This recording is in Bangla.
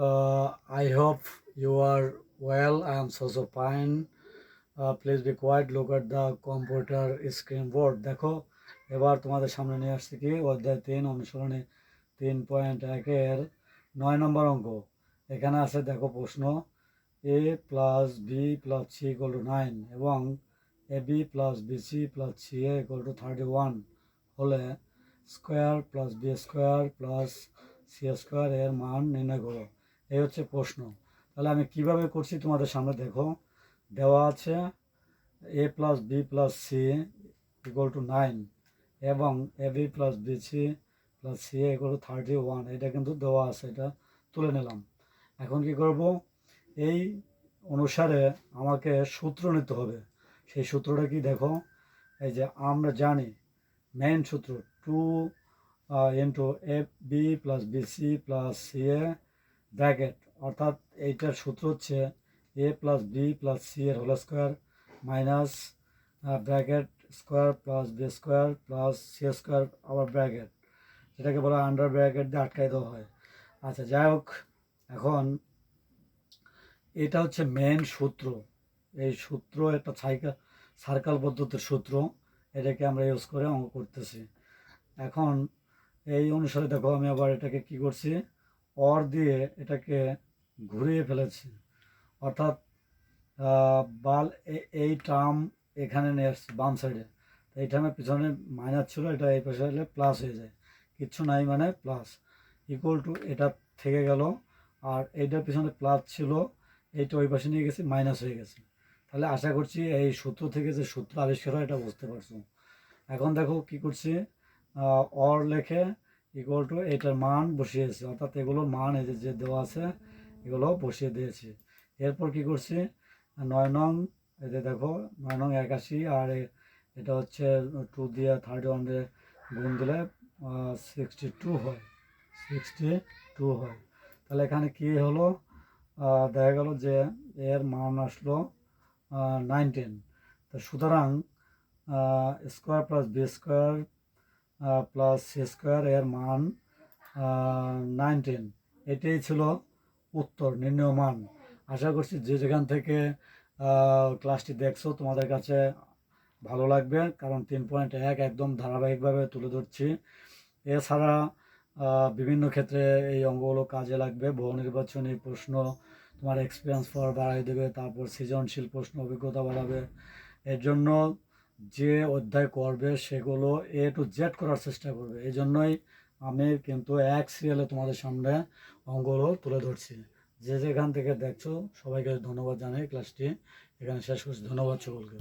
Hope you are well. I am so so fine. Uh, please be quiet. Look at the computer screen board. দেখো এবার তোমাদের সামনে নিয়ে আসছি কি অধ্যায় তিন অনুসরণে তিন পয়েন্ট একের নয় নম্বর অঙ্ক এখানে আছে দেখো প্রশ্ন A plus B plus C equal to nine এবং A B plus B C plus C A equal to thirty one হলে square plus B square plus C square এর মান নির্ণয় করো এই হচ্ছে প্রশ্ন। তাহলে আমি কীভাবে করছি তোমাদের সামনে দেখো। দেওয়া আছে A plus B plus C equal to nine এবং A B plus B C plus C equal to thirty one এটা কিন্তু দেওয়া আছে, এটা তুলে নিলাম। এখন কি করব? এই অনুসারে আমাকে সূত্র নিতে হবে। সেই সূত্রটা কি দেখো? এই যে আমরা জানি মেইন সূত্র two into A B plus B C plus C A bracket, অর্থাৎ এইটার সূত্র হচ্ছে A plus B plus C এর whole square minus bracket square plus B square plus C square আবার ব্র্যাকেট। যেটাকে বলা আন্ডার ব্র্যাকেট দিয়ে আটকাই দেওয়া হয়। আচ্ছা যাই হোক, এখন এটা হচ্ছে মেন সূত্র। এই সূত্র একটা সাইকেল সার্কেল পদ্ধতির সূত্র। এটাকে আমরা ইউজ করে অঙ্ক করতেছি। এখন এই অনুসারে দেখো আমি আবার এটাকে কি করছি? অর দিয়ে এটাকে ঘুরিয়ে ফেলেছি। অর্থাৎ বাল এই টার্ম এখানে নিয়ে আসছে বাম সাইডে। এই টার্মের পিছনে মাইনাস ছিল, এটা এই পাশে এলে প্লাস হয়ে যায়। কিচ্ছু নাই মানে প্লাস ইকুয়াল টু এটা থেকে গেল, আর এইটার পিছনে প্লাস ছিল, এইটা ওই পাশে নিয়ে গেছি মাইনাস হয়ে গেছে। তাহলে আশা করছি এই সূত্র থেকে যে সূত্র আবিষ্কার হয়, এটা বুঝতে পারছ। এখন দেখো কি করছি অর লেখে ইকুয়াল টু এটার মান বসিয়েছি। অর্থাৎ এগুলোর মান এই যে দেওয়া আছে, এগুলো বসিয়ে দিয়েছি। এরপর কি করছি? নয় নং এতে দেখো, নয় নং একাশি, আর এটা হচ্ছে টু দিয়ে থার্টি ওয়ানে গুণ দিলে সিক্সটি টু হয়। সিক্সটি টু হয়। তাহলে এখানে কি হলো? দেখা গেল যে এর মান আসলো নাইনটিন তো সুতরাং square plus B square plus square এর মান নাইনটিন এটাই ছিল উত্তর, নির্ণয় আশা করছি যে যেখান থেকে ক্লাসটি দেখছ, তোমাদের কাছে ভালো লাগবে, কারণ তিন পয়েন্ট এক একদম ধারাবাহিকভাবে তুলে ধরছি। এছাড়া বিভিন্ন ক্ষেত্রে এই অঙ্গগুলো কাজে লাগবে। বহু নির্বাচনী প্রশ্ন, তোমার এক্সপিরিয়েন্স পাওয়ার বাড়াই দেবে, তারপর সৃজনশীল প্রশ্ন, অভিজ্ঞতা বাড়াবে। এর জন্য যে অধ্যায় করবে সেগুলো এ টু জেড করার চেষ্টা করবে। এই জন্যই আমি কিন্তু এক সিরিয়ালে তোমাদের সামনে অঙ্গগুলো তুলে ধরছি। যে যেখান থেকে দেখছ, সবাইকে ধন্যবাদ জানাই ক্লাসটি এখানে শেষ করছি। ধন্যবাদ সকলকে।